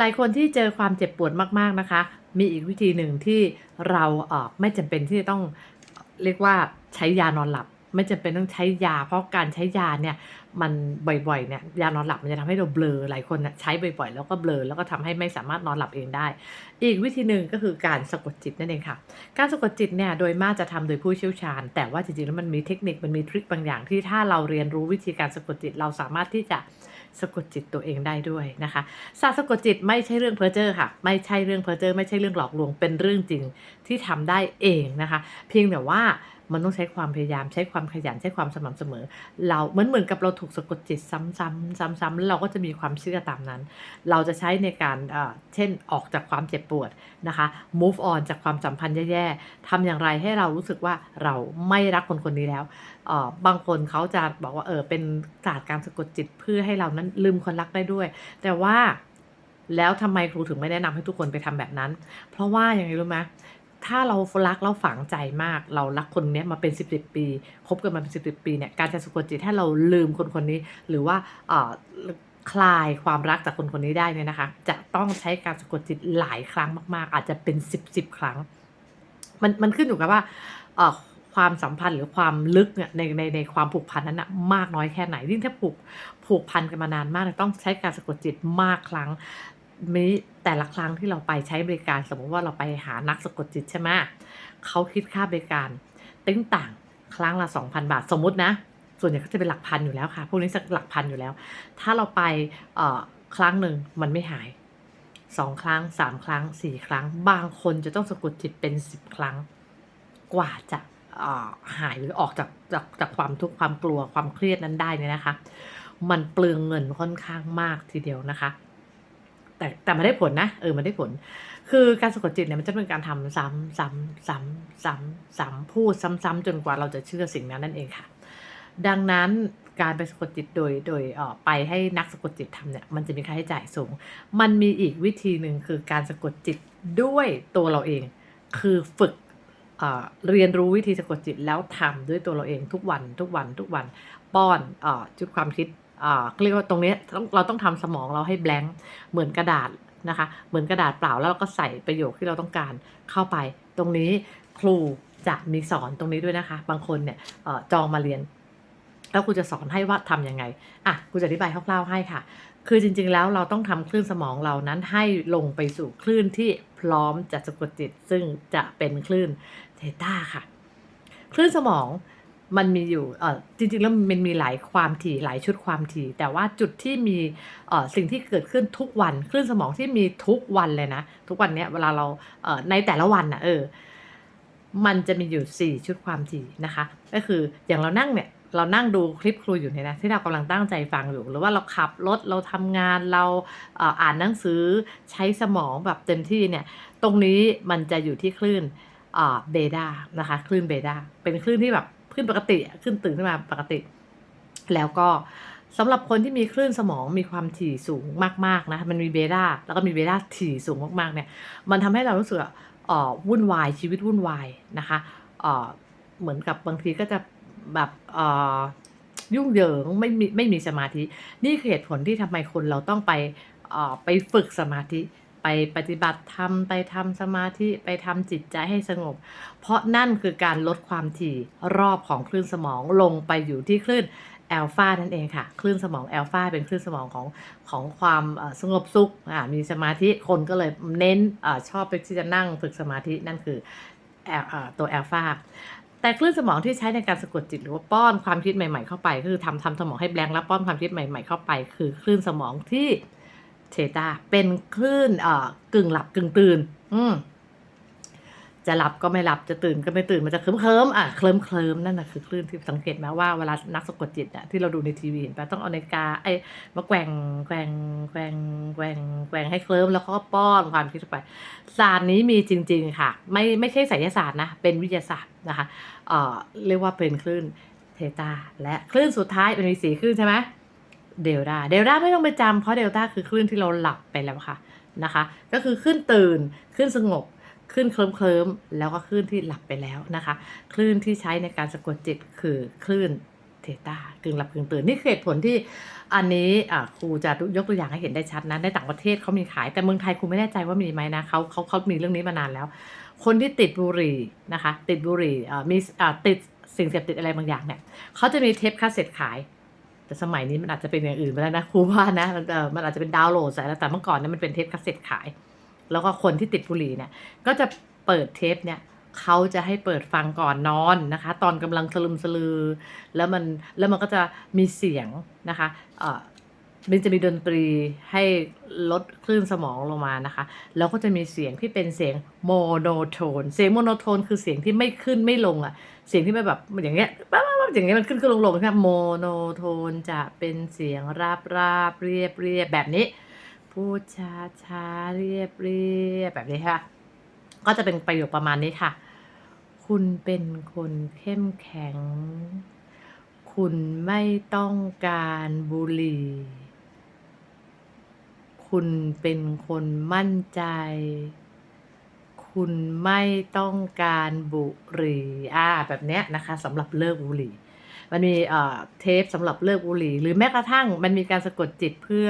หลายคนที่เจอความเจ็บปวดมากๆนะคะ มีอีกวิธีหนึ่งที่เราเออไม่จำเป็นที่จะต้องเรียกว่าใช้ยานอนหลับ ไม่จำเป็นต้องใช้ยา เพราะการใช้ยาเนี่ยมันบ่อยๆเนี่ยยานอนหลับมันจะทำให้เราเบลอหลายคนน่ะใช้บ่อยๆ แล้วก็เบลอแล้วก็ทำให้ไม่สามารถนอนหลับเองได้ อีกวิธีหนึ่งก็คือการสะกดจิตนั่นเองค่ะ การสะกดจิตเนี่ยโดยมากจะทำโดยผู้เชี่ยวชาญ แต่ว่าจริงๆแล้วมันมีเทคนิคมันมีทริคบางอย่างที่ถ้าเราเรียนรู้วิธีการสะกดจิตเราสามารถที่จะ สะกดจิตตัวเองได้ด้วยนะคะศาสตร์สะกดจิตไม่ใช่เรื่องเพ้อเจ้อค่ะ ไม่ใช่เรื่องเพ้อเจ้อไม่ใช่เรื่องหลอกลวงเป็นเรื่องจริงที่ทำได้เองนะคะ เพียงแต่ว่า มันต้องใช้ความพยายามใช้ความขยันใช้ความสม่ำเสมอ เราเหมือนเหมือนกับเราถูกสะกดจิตซ้ำๆซ้ำๆแล้วเราก็จะมีความเชื่อตามนั้น เราจะใช้ในการเอ่อเช่นออกจากความเจ็บปวดนะคะ move on จากความสัมพันธ์แย่ๆทำอย่างไรให้เรารู้สึกว่าเราไม่รักคนคนนี้แล้วเออบางคนเขาจะบอกว่าเออเป็นศาสตร์การสะกดจิตเพื่อให้เรานั้นลืมคนรักได้ด้วย แต่ว่าแล้วทำไมครูถึงไม่แนะนำให้ทุกคนไปทำแบบนั้น เพราะว่าอย่างไรรู้ไหม ถ้าเรารักเราฝังใจมาก เรารักคนเนี้ยมาเป็นสิบสิบปีคบกันมาเป็นสิบสิบปีเนี่ยการจะสะกดจิตให้เราลืมคนคนนี้ หรือว่าคลายความรักจากคนคนนี้ได้เนี่ยนะคะ จะต้องใช้การสะกดจิตหลายครั้งมาก ๆ อาจจะเป็นสิบสิบครั้ง มันมันขึ้นอยู่กับว่าความสัมพันธ์หรือความลึกเนี่ยในในในความผูกพันนั้นนะมากน้อยแค่ไหนยิ่งถ้าผูกผูกพันกันมานานมากต้องใช้การสะกดจิตมากครั้ง มีแต่ละครั้งที่เราไปใช้บริการ สมมติว่าเราไปหานักสะกดจิตใช่ไหมเขาคิดค่าบริการติ้งต่างครั้งละ 2,000 บาทสมมุตินะ ส่วนใหญ่ก็จะเป็นหลักพันอยู่แล้วค่ะ พวกนี้สักหลักพันอยู่แล้ว ถ้าเราไปเออครั้งหนึ่งมันไม่หายสองครั้งสามครั้งสี่ครั้ง บางคนจะต้องสะกดจิตเป็นสิบครั้ง กว่าจะหายหรือออกจากจากจากความทุกข์ความกลัวความเครียดนั้นได้เนี่ยนะคะ มันเปลืองเงินค่อนข้างมากทีเดียวนะคะ แต่แต่มันได้ผลนะ เออมันได้ผล คือการสะกดจิตเนี่ยมันจะเป็นการทำซ้ำซ้ำซ้ำซ้ำซ้ำพูดซ้ำๆจนกว่าเราจะเชื่อสิ่งนั้นนั่นเองค่ะ ดังนั้นการไปสะกดจิตโดยโดยเออไปให้นักสะกดจิตทำเนี่ยมันจะมีค่าใช้จ่ายสูง มันมีอีกวิธีหนึ่งคือการสะกดจิตด้วยตัวเราเอง คือฝึกเออเรียนรู้วิธีสะกดจิตแล้วทำด้วยตัวเราเองทุกวันทุกวันทุกวันป้อนเออจุดความคิด เรียกว่าตรงนี้เราต้องทำสมองเราให้แบงค์เหมือนกระดาษนะคะ เหมือนกระดาษเปล่าแล้วเราก็ใส่ประโยคที่เราต้องการเข้าไป ตรงนี้ครูจะมีสอนตรงนี้ด้วยนะคะ บางคนเนี่ยอจองมาเรียน แล้วครูจะสอนให้ว่าทำยังไงอะครูจะอธิบายคร่าวๆให้ค่ะ คือจริงๆแล้วเราต้องทำคลื่นสมองเรานั้นให้ลงไปสู่คลื่นที่พร้อมจะสะกดจิต ซึ่งจะเป็นคลื่นเทต้าค่ะ คลื่นสมอง มันมีอยู่จริงๆแล้วมันมีหลายความถี่หลายชุดความถี่ แต่ว่าจุดที่มีสิ่งที่เกิดขึ้นทุกวันคลื่นสมองที่มีทุกวันเลยนะ ทุกวันเนี้ยเวลาเราเในแต่ละวันนะเออมันจะมีอยู่ 4 ชุดความถี่นะคะ ก็คืออย่างเรานั่งเนี่ยเรานั่งดูคลิปครูอยู่เนี่ยนะที่เรากำลังตั้งใจฟังอยู่ หรือว่าเราขับรถเราทำงานเราเอ่ออ่านหนังสือใช้สมองแบบเต็มที่เนี่ย ตรงนี้มันจะอยู่ที่คลื่นเบต้านะคะ คลื่นเบต้าเป็นคลื่นที่แบบ คลื่นปกติอะคลื่นตื่นขึ้นมาปกติ แล้วก็สำหรับคนที่มีคลื่นสมองมีความถี่สูงมากๆนะมันมีเบต้าแล้วก็มีเบต้าถี่สูงมากๆเนี่ย มันทำให้เรารู้สึกว่าเอ่อวุ่นวายชีวิตวุ่นวายนะคะเอ่อเหมือนกับบางทีก็จะแบบอ่อยุ่งเหยิงไม่มีไม่มีสมาธิ นี่คือเหตุผลที่ทำไมคนเราต้องไปอ่อไปฝึกสมาธิ ไปปฏิบัติธรรมไปทำสมาธิไปทำจิตใจให้สงบ เพราะนั่นคือการลดความถี่รอบของคลื่นสมองลงไปอยู่ที่คลื่นแอลฟานั่นเองค่ะ คลื่นสมองแอลฟาเป็นคลื่นสมองของของความสงบสุขมีสมาธิคนก็เลยเน้นอชอบไปที่จะนั่งฝึกสมาธินั่นคือตัวแอลฟาแต่คลื่นสมองที่ใช้ในการสะกดจิตหรือว่าป้อนความคิดใหม่ ๆ เข้าไป คือทำทำสมองให้แบงค์แล้วป้อนความคิดใหม่ ๆ เข้าไป คือคลื่นสมองที่ เทตาเป็นคลื่นเอ่อกึ่งหลับกึ่งตื่น อืมจะหลับก็ไม่หลับจะตื่นก็ไม่ตื่นมันจะเคลิ้มเคลิ้มอะเคลิ้มเคลิ้มนั่นน่ะคือคลื่นที่สังเกตไหมว่าเวลานักสะกดจิตอะที่เราดูในทีวีเห็นปะต้องเอานาฬิกาไอ้มาแกว่งแกว่งแกว่งแกว่งแกว่งให้เคลิ้มแล้วเขาก็ป้อนความคิดไปศาสตร์นี้มีจริง ๆ ค่ะ ไม่ไม่ใช่ไสยศาสตร์นะเป็นวิทยาศาสตร์นะคะเอ่อเรียกว่าเป็นคลื่นเทตาและคลื่นสุดท้ายมันมีสีคลื่นใช่ไหม เดลต้าเดลต้าไม่ต้องไปจำเพราะเดลต้าคือคลื่นที่เราหลับไปแล้วค่ะนะคะ ก็คือคลื่นตื่นคลื่นสงบคลื่นเคลิ้มเคลิมๆแล้วก็คลื่นที่หลับไปแล้วนะคะ คลื่นที่ใช้ในการสะกดจิตคือคลื่นเทตากึ่งหลับกึ่งตื่นนี่คือเหตุผลที่อันนี้ครูจะยกตัวอย่างให้เห็นได้ชัดนะในต่างประเทศเขามีขายแต่เมืองไทยครูไม่แน่ใจว่ามีไหมนะเขาเขาเขามีเรื่องนี้มานานแล้ว คนที่ติดบุหรี่นะคะ ติดบุหรี่มีติดสิ่งเสพติดอะไรบางอย่างเนี่ยเขาจะมีเทปคาสเซ็ตขาย แต่สมัยนี้มันอาจจะเป็นอย่างอื่นไปแล้วนะครูว่านะมันอาจจะเป็นดาวน์โหลดใส่แล้วแต่เมื่อก่อนเนี่ยมันเป็นเทปคาสเซ็ตขาย แล้วก็คนที่ติดบุหรี่เนี่ยก็จะเปิดเทปเนี่ยเขาจะให้เปิดฟังก่อนนอนนะคะ ตอนกำลังสลึมสลือ แล้วมันแล้วมันก็จะมีเสียงนะคะเอ่อมันจะมีดนตรีให้ลดคลื่นสมองลงมานะคะ แล้วก็จะมีเสียงที่เป็นเสียงโมโนโทน เสียงโมโนโทนคือเสียงที่ไม่ขึ้นไม่ลงอะเสียงที่ไม่แบบอย่างเงี้ย อย่างเงี้มันขึ้นขึ้นลงลงใช่ไหมโมโนโทนจะเป็นเสียงราบราบเรียบเรียบแบบนี้ พูดช้าช้าเรียบเรียบแบบนี้ค่ะ ก็จะเป็นประโยคประมาณนี้ค่ะ คุณเป็นคนเข้มแข็ง คุณไม่ต้องการบุหรี่ คุณเป็นคนมั่นใจ คุณไม่ต้องการบุหรี่อ่าแบบเนี้ยนะคะสำหรับเลิกบุหรี่ มันมีเอ่อเทปสำหรับเลิกบุหรี่ หรือแม้กระทั่งมันมีการสะกดจิตเพื่อ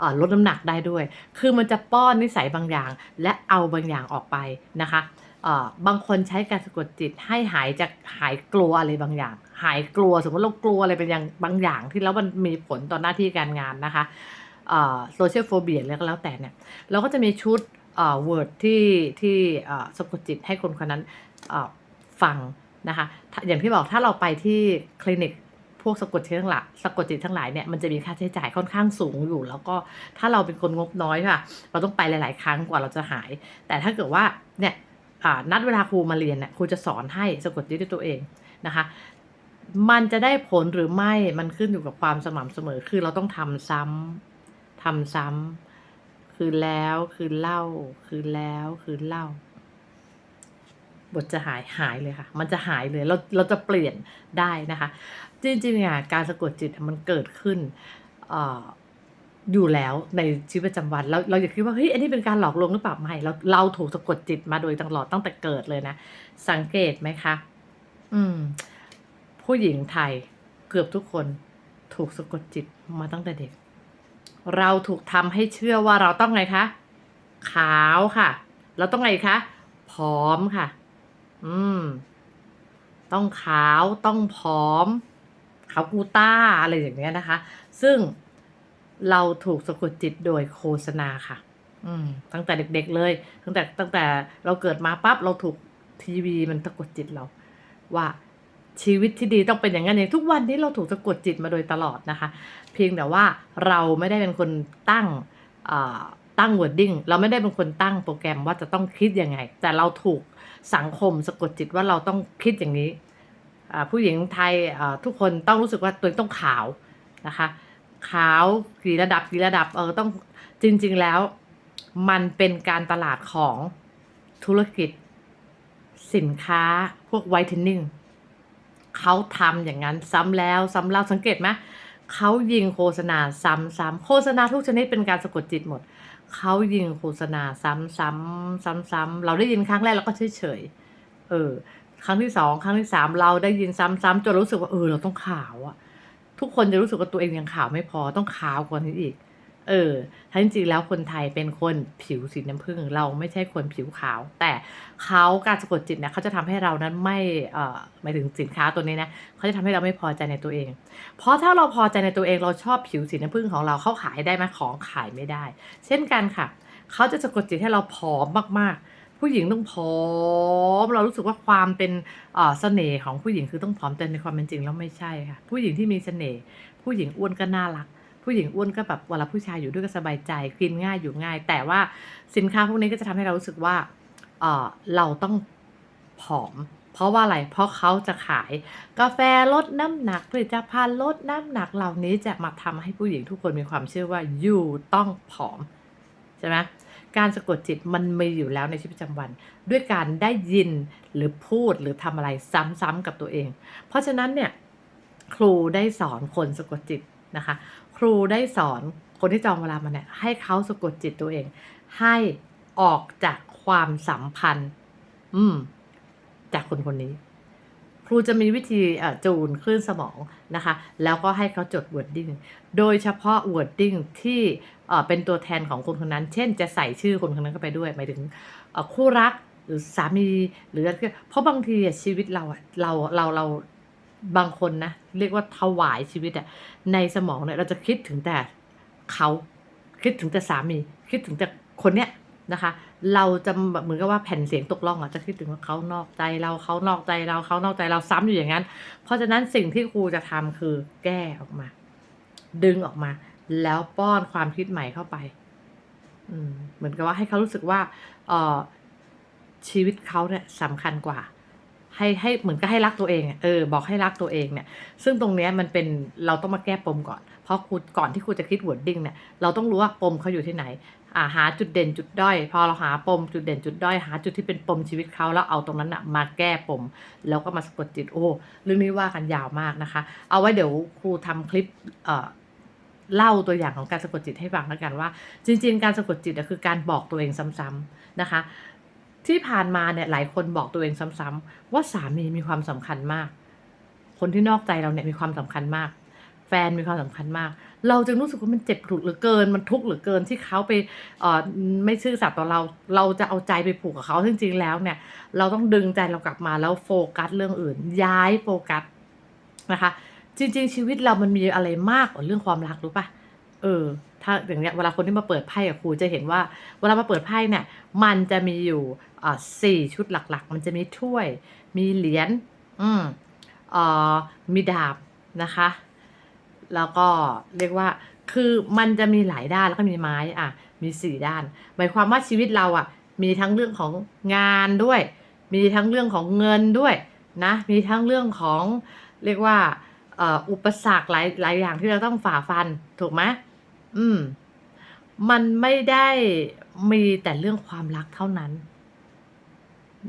อลดน้ำหนักได้ด้วย คือมันจะป้อนนิสัยบางอย่าง และเอาบางอย่างออกไปนะคะเอ่อบางคนใช้การสะกดจิตให้หายจากหายกลัวอะไรบางอย่าง หายกลัวสมมติเรากลัวอะไรเป็นอย่างบางอย่างที่แล้วมันมีผลต่อหน้าที่การงานนะคะโซเชียลโฟเบียแล้วก็แล้วแต่เนี่ยเราก็จะมีชุด เอ่อ word ที่ที่เอ่อสะกดจิตให้คนคนนั้นเอ่อฟังนะคะอย่างที่บอกถ้าเราไปที่คลินิกพวกสะกดจิตทั้งหลายสะกดจิตทั้งหลายเนี่ยมันจะมีค่าใช้จ่ายค่อนข้างสูงอยู่ แล้วก็ถ้าเราเป็นคนงบน้อยค่ะ เราต้องไปหลาย ๆ ครั้งกว่าเราจะหาย แต่ถ้าเกิดว่าเนี่ยนัดเวลาครูมาเรียนเนี่ยครูจะสอนให้สะกดจิตด้วยตัวเองนะคะมันจะได้ผลหรือไม่มันขึ้นอยู่กับความสม่ำเสมอ คือเราต้องทำซ้ำทำซ้ำ คืนแล้วคืนเล่า คืนแล้วคืนเล่า บทจะหายหายเลยค่ะ มันจะหายเลยเราเราจะเปลี่ยนได้นะคะ จริงๆอะการสะกดจิตมันเกิดขึ้นเอ่ออยู่แล้วในชีวิตประจำวันเราเราอย่าคิดว่าเฮ้ยอันนี้เป็นการหลอกลวงหรือเปล่าไม่เราเราถูกสะกดจิตมาโดยตลอดตั้งแต่เกิดเลยนะ สังเกตไหมคะ อืม ผู้หญิงไทยเกือบทุกคนถูกสะกดจิตมาตั้งแต่เด็ก เราถูกทำให้เชื่อว่าเราต้องไงคะ ขาวค่ะ เราต้องไงคะผอมค่ะ อืม ต้องขาวต้องผอม ขาวกูต้าอะไรอย่างเงี้ยนะคะ ซึ่งเราถูกสะกดจิตโดยโฆษณาค่ะ อืม ตั้งแต่เด็ก ๆ เลย ตั้งแต่ตั้งแต่เราเกิดมาปั๊บเราถูกทีวีมันสะกดจิตเรา ว่า ชีวิตที่ดีต้องเป็นอย่างนั้นอย่างทุกวันนี้เราถูกสะกดจิตมาโดยตลอดนะคะ เพียงแต่ว่าเราไม่ได้เป็นคนตั้งตั้ง wording เราไม่ได้เป็นคนตั้งโปรแกรมว่าจะต้องคิดยังไง แต่เราถูกสังคมสะกดจิตว่าเราต้องคิดอย่างนี้ ผู้หญิงไทยทุกคนต้องรู้สึกว่าตัวเองต้องขาวนะคะ ขาวกี่ระดับกี่ระดับเออต้องจริง ๆ แล้ว มันเป็นการตลาดของธุรกิจ สินค้าพวกไวท์เทนนิ่ง เขาทำอย่างนั้นซ้ำแล้วซ้ำเล่าสังเกตไหมเขายิงโฆษณาซ้ำๆโฆษณาทุกชนิดเป็นการสะกดจิตหมด เขายิงโฆษณาซ้ำๆซ้ำๆเราได้ยินครั้งแรกเราก็เฉยๆเออ ครั้งที่สองครั้งที่สามเราได้ยินซ้ำๆจนรู้สึกว่าเออเราต้องขาวอะทุกคนจะรู้สึกว่าตัวเองยังขาวไม่พอต้องขาวกว่านี้อีก เออทั้งจริงแล้วคนไทยเป็นคนผิวสีน้ำผึ้งเราไม่ใช่คนผิวขาว แต่เขาการสะกดจิตเนี่ยเขาจะทำให้เรานั้นไม่เอ่อหมายถึงสินค้าตัวนี้นะเขาจะทำให้เราไม่พอใจในตัวเอง เพราะถ้าเราพอใจในตัวเองเราชอบผิวสีน้ำผึ้งของเราเขาขายได้ไหมของขายไม่ได้ เช่นกันค่ะเขาจะสะกดจิตให้เราผอมมากๆผู้หญิงต้องผอม เรารู้สึกว่าความเป็นเอ่อเสน่ห์ของผู้หญิงคือต้องผอมแต่ในความเป็นจริงแล้วไม่ใช่ค่ะ ผู้หญิงที่มีเสน่ห์ผู้หญิงอ้วนก็น่ารัก ผู้หญิงอ้วนก็แบบเวลาผู้ชายอยู่ด้วยก็สบายใจกินง่ายอยู่ง่าย แต่ว่าสินค้าพวกนี้ก็จะทำให้เรารู้สึกว่าเออเราต้องผอม เพราะว่าอะไร เพราะเขาจะขายกาแฟลดน้ำหนักผลิตภัณฑ์ลดน้ำหนักเหล่านี้จะมาทำให้ผู้หญิงทุกคนมีความเชื่อว่า you ต้องผอมใช่ไหมการสะกดจิตมันมีอยู่แล้วในชีวิตประจำวัน ด้วยการได้ยินหรือพูดหรือทำอะไรซ้ำๆกับตัวเอง เพราะฉะนั้นเนี่ยครูได้สอนคนสะกดจิต นะคะ ครูได้สอนคนที่จองเวลามาเนี่ยให้เขาสะกดจิตตัวเอง ให้ออกจากความสัมพันธ์ อืม จากคนคนนี้ ครูจะมีวิธีจูนคลื่นสมองนะคะ แล้วก็ให้เขาจด wording โดยเฉพาะ wording ที่เป็นตัวแทนของคนคนนั้น เช่น จะใส่ชื่อคนคนนั้นเข้าไปด้วยหมายถึงคู่รักหรือสามีหรือเพราะบางทีชีวิตเราอะเราเราเรา บางคนนะ เรียกว่าถวายชีวิตอะในสมองเนี่ยเราจะคิดถึงแต่เขาคิดถึงแต่สามีคิดถึงแต่คนเนี้ยนะคะ เราจะแบบเหมือนกับว่าแผ่นเสียงตกล่องอะจะคิดถึงว่าเขานอกใจเราเขานอกใจเราเขานอกใจเราซ้ำอยู่อย่างนั้น เพราะฉะนั้นสิ่งที่ครูจะทำคือแก้ออกมา ดึงออกมา แล้วป้อนความคิดใหม่เข้าไป อืมเหมือนกับว่าให้เขารู้สึกว่าเออชีวิตเขาเนี่ยสำคัญกว่า ให้ให้เหมือนก็ให้รักตัวเองเออบอกให้รักตัวเองเนี่ย ซึ่งตรงเนี้ยมันเป็นเราต้องมาแก้ปมก่อน เพราะครูก่อนที่ครูจะคิดวอร์ดดิ้งเนี่ยเราต้องรู้ว่าปมเขาอยู่ที่ไหนอ่าหาจุดเด่นจุดด้อย พอเราหาปมจุดเด่นจุดด้อยหาจุดที่เป็นปมชีวิตเขาแล้วเอาตรงนั้นอะมาแก้ปม แล้วก็มาสะกดจิตโอ้เรื่องนี้ว่ากันยาวมากนะคะ เอาไว้เดี๋ยวครูทำคลิปเอ่อเล่าตัวอย่างของการสะกดจิตให้ฟังแล้วกันว่า จริง ๆ การสะกดจิตคือการบอกตัวเองซ้ำๆนะคะ ที่ผ่านมาเนี่ยหลายคนบอกตัวเองซ้ำๆว่าสามีมีความสำคัญมาก คนที่นอกใจเราเนี่ยมีความสำคัญมาก แฟนมีความสำคัญมาก เราจึงรู้สึกว่ามันเจ็บปวดเหลือเกิน มันทุกข์เหลือเกินที่เขาไปอ่อไม่ซื่อสัตย์ต่อเรา เราจะเอาใจไปผูกกับเขาจริงๆแล้วเนี่ย เราต้องดึงใจเรากลับมาแล้วโฟกัสเรื่องอื่น ย้ายโฟกัสนะคะ จริง ๆ ชีวิตเรามันมีอะไรมากกว่าเรื่องความรักรู้ปะ เออ ถ้าอย่างเนี้ยเวลาคนที่มาเปิดไพ่กับครูจะเห็นว่า เวลามาเปิดไพ่เนี่ย มันจะมีอยู่อ่าสี่ชุดหลักๆ มันจะมีถ้วย มีเหรียญอืมเอ่อมีดาบนะคะ แล้วก็เรียกว่าคือมันจะมีหลายด้านแล้วก็มีไม้อะมีสี่ด้าน หมายความว่าชีวิตเราอะ มีทั้งเรื่องของงานด้วย มีทั้งเรื่องของเงินด้วยนะ มีทั้งเรื่องของเรียกว่าอุปสรรคหลายหลายอย่างที่เราต้องฝ่าฟันถูกไหม อืม มันไม่ได้มีแต่เรื่องความรักเท่านั้น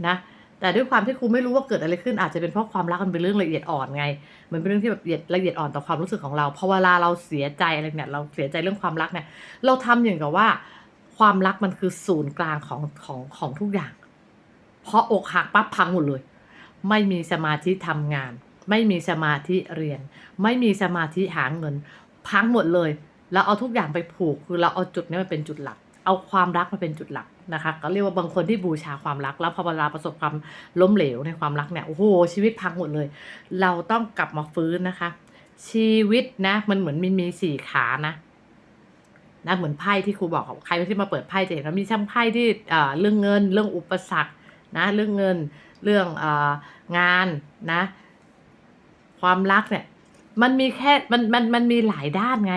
นะ แต่ด้วยความที่ครูไม่รู้ว่าเกิดอะไรขึ้นอาจจะเป็นเพราะความรักมันเป็นเรื่องละเอียดอ่อนไง มันเป็นเรื่องที่แบบละเอียดละเอียดอ่อนต่อความรู้สึกของเราพอเวลาเราเสียใจอะไรเนี่ย เราเสียใจเรื่องความรักเนี่ย เราทำอย่างกับว่า ความรักมันคือศูนย์กลางของของของทุกอย่าง เพราะอกหักปั๊บพังหมดเลย ไม่มีสมาธิทำงาน ไม่มีสมาธิเรียน ไม่มีสมาธิหาเงิน พังหมดเลย แล้วเอาทุกอย่างไปผูกคือเราเอาจุดนี้มาเป็นจุดหลัก เอาความรักมาเป็นจุดหลักนะคะก็เรียกว่าบางคนที่บูชาความรัก แล้วพอเวลาประสบความล้มเหลวในความรักเนี่ยโอ้โหชีวิตพังหมดเลย เราต้องกลับมาฟื้นนะคะ ชีวิตนะ มันเหมือนมีมีสี่ขานะนะเหมือนไพ่ที่ครูบอกใครที่มาเปิดไพ่จะเห็นว่ามีช่างไพ่ที่เรื่องเงิน เรื่องอุปสรรคนะเรื่องเงินเรื่ององานนะ ความรักเนี่ย มันมีแค่มันมันมันมีหลายด้านไง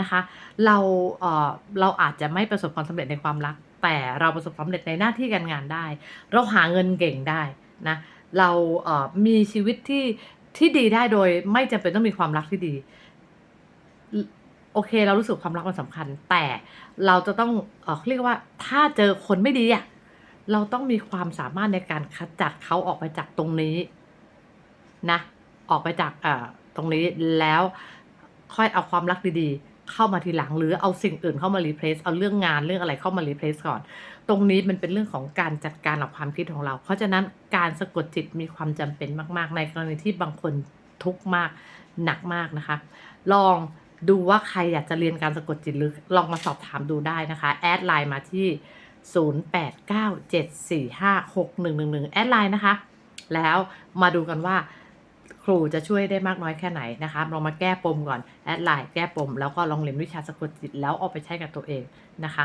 นะคะ เราเออเราอาจจะไม่ประสบความสำเร็จในความรัก แต่เราประสบความสำเร็จในหน้าที่การงานได้ เราหาเงินเก่งได้นะเราเออมีชีวิตที่ที่ดีได้โดยไม่จำเป็นต้องมีความรักที่ดีโอเค เรารู้สึกความรักมันสำคัญ แต่เราจะต้องเออเรียกว่าถ้าเจอคนไม่ดีอะเราต้องมีความสามารถในการขจัดเขาออกไปจากตรงนี้นะออกไปจากตรงนี้แล้วค่อยเอาความรักดีๆ เข้ามาทีหลัง หรือเอาสิ่งอื่นเข้ามารีเพลซเอาเรื่องงานเรื่องอะไรเข้ามารีเพลซก่อน ตรงนี้มันเป็นเรื่องของการจัดการกับความคิดของเรา เพราะฉะนั้นการสะกดจิตมีความจำเป็นมาก ๆ ในกรณีที่บางคนทุกข์มากหนักมากนะคะ ลองดูว่าใครอยากจะเรียนการสะกดจิตหรือลองมาสอบถามดูได้นะคะ แอดไลน์มาที่ 0897456111 แอดไลน์นะคะ แล้วมาดูกันว่า ครูจะช่วยได้มากน้อยแค่ไหนนะคะลองมาแก้ปมก่อนแอดไลน์แก้ปม แล้วก็ลองเรียนวิชาสะกดจิตแล้วเอาไปใช้กับตัวเองนะคะ